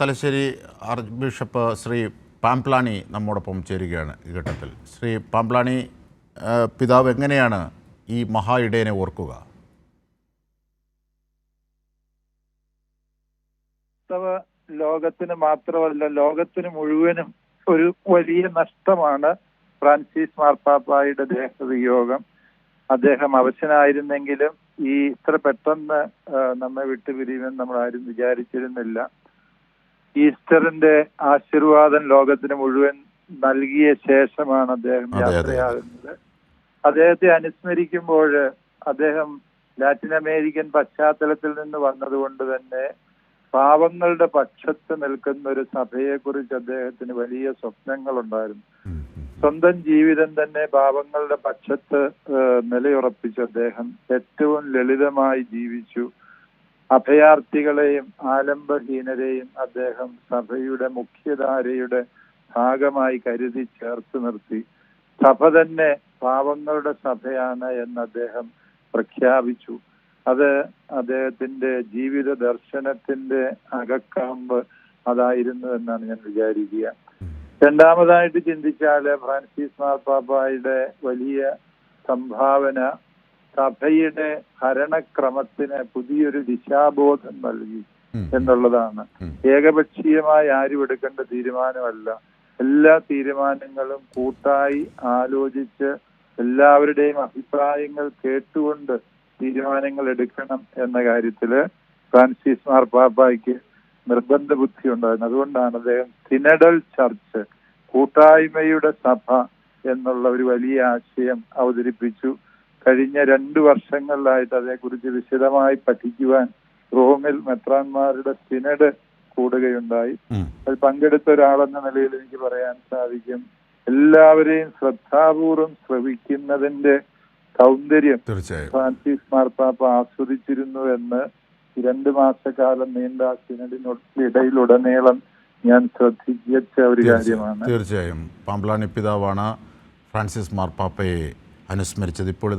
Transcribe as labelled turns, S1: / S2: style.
S1: Thalassery archbishop Shri പാംപ്ലാണി നമ്മോടൊപ്പം ചേരുകയാണ് ഈ ഘട്ടത്തിൽ. ശ്രീ പാംപ്ലാണി പിതാവ് എങ്ങനെയാണ് ഈ മഹാ ഇടയനെ ഓർക്കുക?
S2: ലോകത്തിന് മാത്രമല്ല ലോകത്തിന് മുഴുവനും ഒരു വലിയ നഷ്ടമാണ് ഫ്രാൻസിസ് മാർപ്പാപ്പായുടെ ദേഹവിയോഗം. അദ്ദേഹം അവശനായിരുന്നെങ്കിലും ഈ ഇത്ര പെട്ടെന്ന് നമ്മെ വിട്ടുപിരിയുമെന്ന് നമ്മൾ ആരും വിചാരിച്ചിരുന്നില്ല. ഈസ്റ്ററിന്റെ ആശീർവാദം ലോകത്തിന് മുഴുവൻ നൽകിയ ശേഷമാണ് അദ്ദേഹം. യാത്രയാകുന്നത്. അദ്ദേഹത്തെ അനുസ്മരിക്കുമ്പോൾ അദ്ദേഹം ലാറ്റിൻ അമേരിക്കൻ പശ്ചാത്തലത്തിൽ നിന്ന് വന്നതുകൊണ്ട് തന്നെ പാവങ്ങളുടെ പക്ഷത്ത് നിൽക്കുന്ന ഒരു സഭയെക്കുറിച്ച് അദ്ദേഹത്തിന് വലിയ സ്വപ്നങ്ങളുണ്ടായിരുന്നു. സ്വന്തം ജീവിതം തന്നെ പാവങ്ങളുടെ പക്ഷത്ത് നിലയുറപ്പിച്ച അദ്ദേഹം ഏറ്റവും ലളിതമായി ജീവിച്ചു. അഭയാർത്ഥികളെയും ആലംബഹീനരെയും അദ്ദേഹം സഭയുടെ മുഖ്യധാരയുടെ ഭാഗമായി കരുതി ചേർത്ത് നിർത്തി. സഭ തന്നെ പാവങ്ങളുടെ സഭയാണ് എന്ന് അദ്ദേഹം പ്രഖ്യാപിച്ചു. അത് അദ്ദേഹത്തിന്റെ ജീവിത ദർശനത്തിന്റെ അകക്കാമ്പ് അതായിരുന്നു എന്നാണ് ഞാൻ വിചാരിക്കുക. രണ്ടാമതായിട്ട് ചിന്തിച്ചാൽ ഫ്രാൻസിസ് മാർപ്പാപ്പായുടെ വലിയ സംഭാവന സഭയുടെ ഭരണക്രമത്തിന് പുതിയൊരു ദിശാബോധം നൽകി എന്നുള്ളതാണ്. ഏകപക്ഷീയമായി ആരും എടുക്കേണ്ട തീരുമാനമല്ല. എല്ലാ തീരുമാനങ്ങളും കൂട്ടായി ആലോചിച്ച് എല്ലാവരുടെയും അഭിപ്രായങ്ങൾ കേട്ടുകൊണ്ട് തീരുമാനങ്ങൾ എടുക്കണം എന്ന കാര്യത്തിൽ ഫ്രാൻസിസ് മാർപ്പാപ്പായ്ക്ക് നിർബന്ധ ബുദ്ധി ഉണ്ടായിരുന്നു. അതുകൊണ്ടാണ് അദ്ദേഹം സിനഡൽ ചർച്ച് കൂട്ടായ്മയുടെ സഭ എന്നുള്ള ഒരു വലിയ ആശയം അവതരിപ്പിച്ചു. കഴിഞ്ഞ രണ്ടു വർഷങ്ങളിലായിട്ട് അതേക്കുറിച്ച് വിശദമായി പഠിക്കുവാൻ റോമിൽ മെത്രാന്മാരുടെ സിനഡ് കൂടുകയുണ്ടായി.
S1: അത്
S2: അതിൽ പങ്കെടുത്ത ഒരാളെന്ന നിലയിൽ എനിക്ക് പറയാൻ സാധിക്കും. എല്ലാവരെയും ശ്രദ്ധാപൂർവം ശ്രവിക്കുന്നതിന്റെ സൗന്ദര്യം ഫ്രാൻസിസ് മാർപ്പാപ്പ ആസ്വദിച്ചിരുന്നു എന്ന് രണ്ട് മാസക്കാലം നീണ്ട ആ സിനഡിനിടയിലുടനീളം ഞാൻ ശ്രദ്ധിച്ച ഒരു കാര്യമാണ്.
S1: തീർച്ചയായും. പാംപ്ലാണി പിതാവാണ് ഫ്രാൻസിസ് മാർപ്പാപ്പയെ അനുസ്മരിച്ചത്. ഇപ്പോൾ